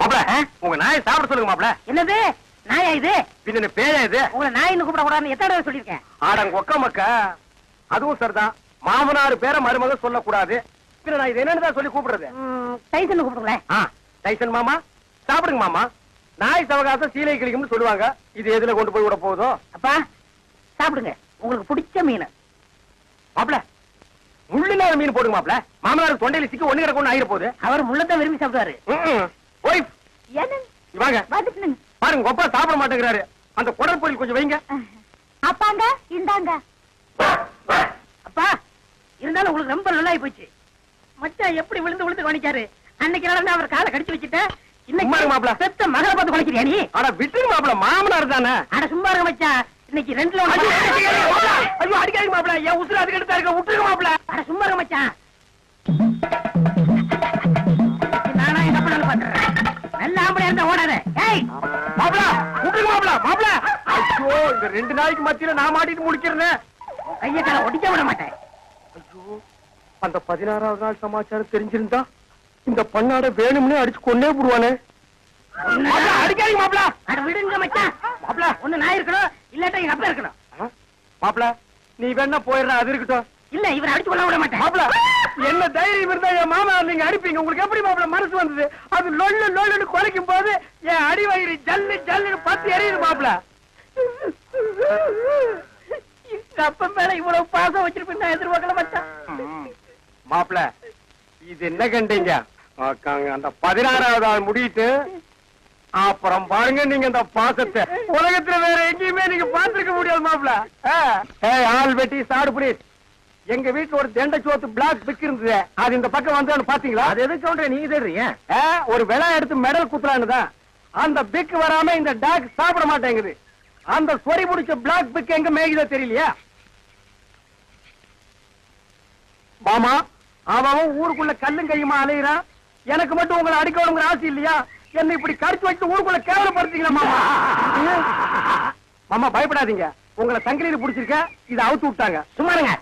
மாப்ள உங்க நாயை சாப்பிட சொல்லுங்க மாப்ள என்னது? நாயா இது? பின்ன பேயா இது? உங்களை நாயின்னு கூப்பிட கூடாதுன்னு எத்தனை தடவை சொல்லியிருக்கேன்? ஆடங்க ஒக்க மக்க. அதுவும் சரிதான். மாமனார் பேரை மருமக சொல்லக்கூடாது. பின்ன நான் இது என்னன்னு சொல்லி கூப்பிடுறது? டைசன் கூப்பிடுங்களேன் டைசன் மாமா சாப்பிடுங்க மாமா. நாய் சவகாசம் சீலை கிளிக்கும்னு சொல்லுவாங்க. இது எதுல கொண்டு போய் விட போகுதோ அப்பா சாப்பிடுங்க. உங்களுக்கு பிடிச்ச மீன். மாப்ள முள்ளில்லாத மீன் போடுங்க மாப்ள மாமனார் தொண்டையில சிக்கி ஒண்ணு கிடக்கு ஒண்ணு ஆயிர போகுது. அவர் முள்ளத்தை விரும்பி சாப்பிடுவாரு. ஒய்ஃப் வாங்க. பாருங்க கொப்பா சாப்பிட மாட்டேங்கிறாரு. அந்த குடல் பொரியல் கொஞ்சம் வைங்க. அப்பாங்க இந்தாங்க. அப்பா இருந்தாலும் உங்களுக்கு ரொம்ப நல்லாயி போச்சு. மச்சான் எப்படி விழுந்து விழுந்து கவனிச்சாரு? அன்னைக்கு நடந்து அவர் காலை கடிச்சு வச்சுட்ட சும்மா இருங்க இன்னைக்கு மாப்ள. பெத்த மகளை பார்த்து குலைக்கிறியா நீ? அட விட்டுருங்க மாப்ள மாமனார் தானே. அட சும்மா இருங்க மச்சான் இன்னைக்கு ரெண்டுல ஐயோ, அடிக்காதீங்க மாப்ள என் உசுறு அதுக்கு எடுத்தா இருக்க. விட்டுருங்க அட சும்மா மச்சான். நானா என்ன பண்ணாலும் பாத்துறேன் நல்ல ஆம்பளையா இருந்தா ஓடாத. ஏய் மாப்ள விட்டுருங்க மாப்ள மாப்ள ஐயோ இந்த ரெண்டு நாளைக்கு மத்தியில நான் மாட்டிட்டு முடிக்கிறேன் கைய கால ஒடிக்க விட மாட்டேன். ஐயோ அந்த பதினாறாவது நாள் சமாச்சாரம் தெரிஞ்சிருந்தா இந்த பண்ணாட வேணும்னே அடிச்சு கொன்னே போடுவானே அடிக்காதீங்க மாப்ள அட விடுங்க மச்சான். மாப்ள ஒண்ணு நான் இருக்கணும் இல்லாட்டா எங்க அப்பா இருக்கணும். ஆ? மாப்ள நீ வேணா போயிடுற அது இருக்கட்டும். இல்ல இவரை அடிச்சு கொள்ள விட மாட்டேன். மாப்ள என்ன தைரியம் இருந்தா என் மாமா நீங்க அடிப்பீங்க? உங்களுக்கு எப்படி மாப்ள மனசு வந்தது? அது லொல்லு லொல்லுன்னு குலைக்கும் போது என் அடி வயிறு ஜல்லு ஜல்லுன்னு பத்து அப்பா மேல இவ்வளவு பாசம் வச்சிருப்பேன் நான் எதிர்பார்க்கல மச்சான். மாப்ள இது என்ன கண்டீங்க? அந்த பதினாறாவது ஆள் முடியிட்டு அப்புறம் பாருங்க நீங்க இந்த பாசத்தை. உலகத்துல வேற எங்கேயுமே நீங்க பார்த்திருக்க முடியாது ஏய் ஆள் வெட்டி சாடு புரியுது எங்க வீட்டுல ஒரு தெண்டை சோத்து பிளாக் பிக் இருந்தது. அது இந்த பக்கம் வந்து பாத்தீங்களா? அது எது சொல்ற? நீங்க தெரியுங்க ஒரு விலை எடுத்து மெடல் குத்துறான்னு தான். அந்த பிக் வராம இந்த டாக் சாப்பிட மாட்டேங்குது. அந்த சொறி பிடிச்ச பிளாக் பிக் எங்க மேய்குதோ தெரியலையா? மாமா அவன் ஊருக்குள்ள கல்லும் கையுமா அலையிறான்? எனக்கு மட்டும் உங்களை அடிக்கணுங்கிற ஆசை இல்லையா? என்ன இப்படி கடிச்சு வச்சு ஊருக்குள்ள கேவலப்படுத்தீங்களா மாமா? மாமா பயப்படாதீங்க. உங்களை சங்கிலியில் பிடிச்சிருக்க இதை அவுத்து விட்டாங்க. சும்மா இருங்க.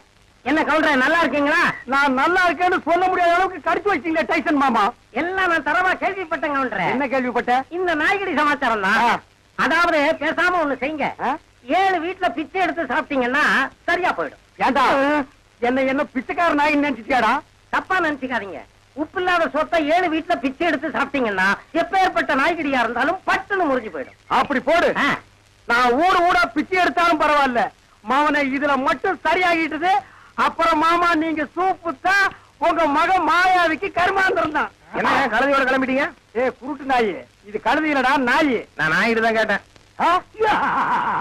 என்ன கவுண்டர நல்லா இருக்கீங்களா? நான் நல்லா இருக்கேன்னு சொல்ல முடியாத அளவுக்கு கடிச்சு வச்சீங்களே டைசன் மாமா. எல்லாம் நான் தரமா கேள்விப்பட்டேன் கவுண்டர என்ன கேள்விப்பட்ட? இந்த நாய்கடி சமாச்சாரம் தான். அதாவது பேசாம ஒண்ணு செய்யுங்க? ஏழு வீட்டுல பிச்சை எடுத்து சாப்பிட்டீங்கன்னா சரியா போயிடும். ஏண்டா? என்ன என்ன பிச்சைக்கார நாய் நினைச்சிட்டியாடா? தப்பா நினைச்சுக்காதீங்க. உப்பு இல்லாத சொத்தை ஏழு வீட்டுல பிச்சை எடுத்து சாப்பிட்டீங்கன்னா எப்பேற்பட்ட நாய்கடியா இருந்தாலும் பட்டுன்னு முறிஞ்சு போயிடும். அப்படி போடு. நான் ஊடு ஊடா பிச்சை எடுத்தாலும் பரவாயில்ல. மாமனை இதுல மட்டும் சரியாகிட்டது அப்புறம் மாமா நீங்க சூப்பு தான் உங்க மகன் மாயாவிக்கு கருமாந்திரம் தான். என்ன கழுதையோட கிளம்பிட்டீங்க? ஏ குருட்டு நாயி. இது கழுதையிலடா நாயி. நான் நாயிட்டு தான் கேட்டேன்?